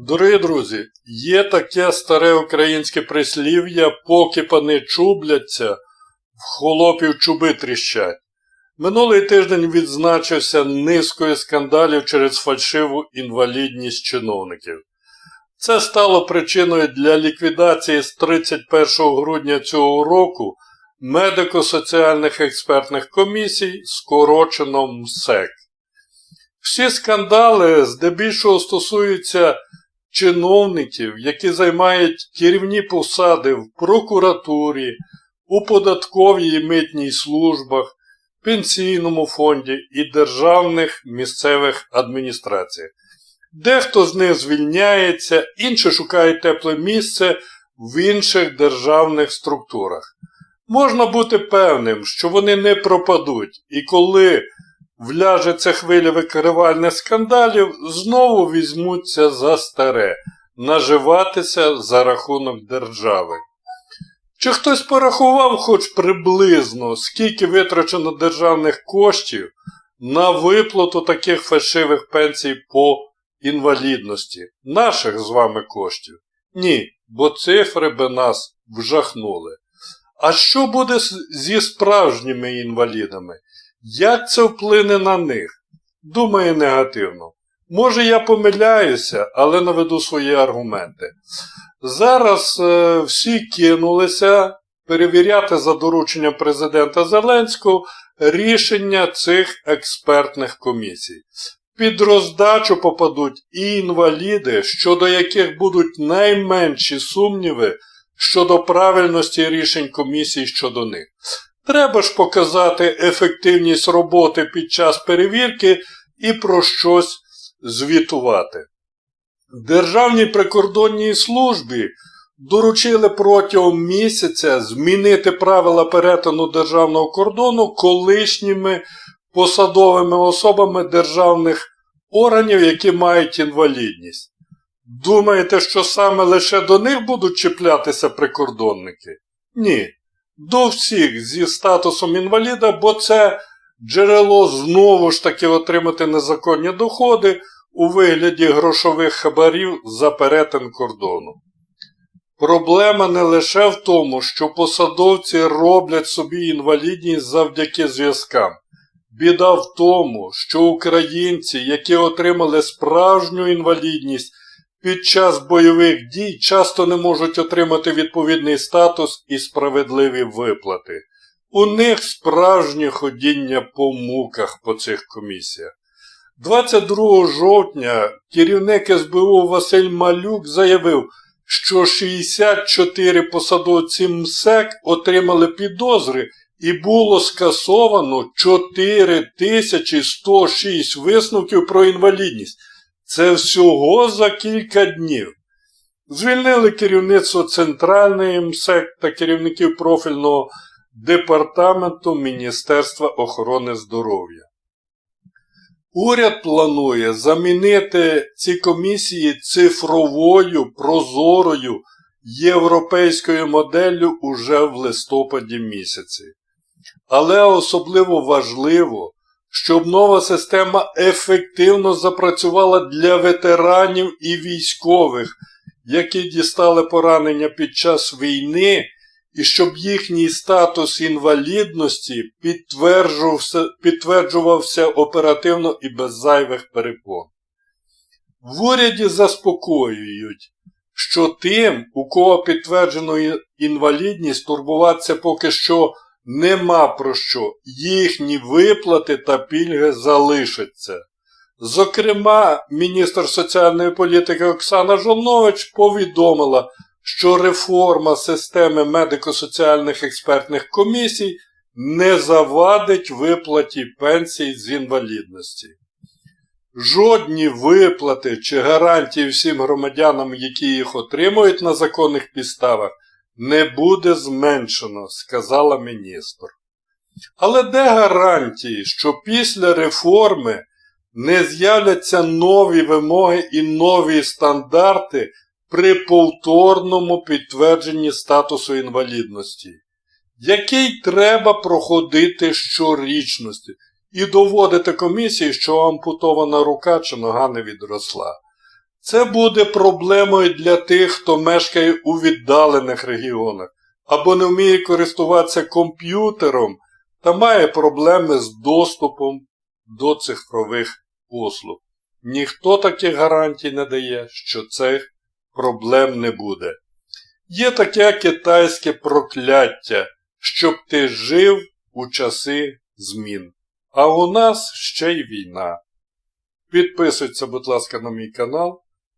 Дорогі друзі, є таке старе українське прислів'я, поки пани чубляться, в холопів чуби тріщать. Минулий тиждень відзначився низкою скандалів через фальшиву інвалідність чиновників. Це стало причиною для ліквідації з 31 грудня цього року медико-соціальних експертних комісій, скорочено МСЕК. Всі скандали здебільшого стосуються чиновників, які займають керівні посади в прокуратурі, у податковій і митній службах, пенсійному фонді і державних місцевих адміністраціях. Дехто з них звільняється, інші шукають тепле місце в інших державних структурах. Можна бути певним, що вони не пропадуть, і коли вляжеться хвиля викривальних скандалів, знову візьмуться за старе, наживатися за рахунок держави. Чи хтось порахував хоч приблизно, скільки витрачено державних коштів на виплату таких фальшивих пенсій по інвалідності, наших з вами коштів? Ні, бо цифри би нас вжахнули. А що буде зі справжніми інвалідами? Як це вплине на них? Думаю, негативно. Може, я помиляюся, але наведу свої аргументи. Зараз е, всі кинулися перевіряти за дорученням президента Зеленського рішення цих експертних комісій. Під роздачу попадуть і інваліди, щодо яких будуть найменші сумніви щодо правильності рішень комісій щодо них. Треба ж показати ефективність роботи під час перевірки і про щось звітувати. Державній прикордонній службі доручили протягом місяця змінити правила перетину державного кордону колишніми посадовими особами державних органів, які мають інвалідність. Думаєте, що саме лише до них будуть чіплятися прикордонники? Ні. До всіх зі статусом інваліда, бо це джерело знову ж таки отримати незаконні доходи у вигляді грошових хабарів за перетин кордону. Проблема не лише в тому, що посадовці роблять собі інвалідність завдяки зв'язкам. Біда в тому, що українці, які отримали справжню інвалідність під час бойових дій, часто не можуть отримати відповідний статус і справедливі виплати. У них справжнє ходіння по муках по цих комісіях. 22 жовтня керівник СБУ Василь Малюк заявив, що 64 посадовці МСЕК отримали підозри і було скасовано 4106 висновків про інвалідність. Це всього за кілька днів. Звільнили керівництво Центральної МСЕК та керівників профільного департаменту Міністерства охорони здоров'я. Уряд планує замінити ці комісії цифровою прозорою європейською моделлю уже в листопаді місяці. Але особливо важливо, щоб нова система ефективно запрацювала для ветеранів і військових, які дістали поранення під час війни, і щоб їхній статус інвалідності підтверджувався, оперативно і без зайвих перепон. В уряді заспокоюють, що тим, у кого підтверджено інвалідність, турбуватися поки що нема про що, їхні виплати та пільги залишаться. Зокрема, міністр соціальної політики Оксана Жолнович повідомила, що реформа системи медико-соціальних експертних комісій не завадить виплаті пенсій з інвалідності. Жодні виплати чи гарантії всім громадянам, які їх отримують на законних підставах, не буде зменшено, сказала міністр. Але де гарантії, що після реформи не з'являться нові вимоги і нові стандарти при повторному підтвердженні статусу інвалідності, який треба проходити щорічності і доводити комісії, що ампутована рука чи нога не відросла. Це буде проблемою для тих, хто мешкає у віддалених регіонах або не вміє користуватися комп'ютером та має проблеми з доступом до цифрових послуг. Ніхто таких гарантій не дає, що цих проблем не буде. Є таке китайське прокляття, щоб ти жив у часи змін. А у нас ще й війна. Підписуйтеся, будь ласка, на мій канал.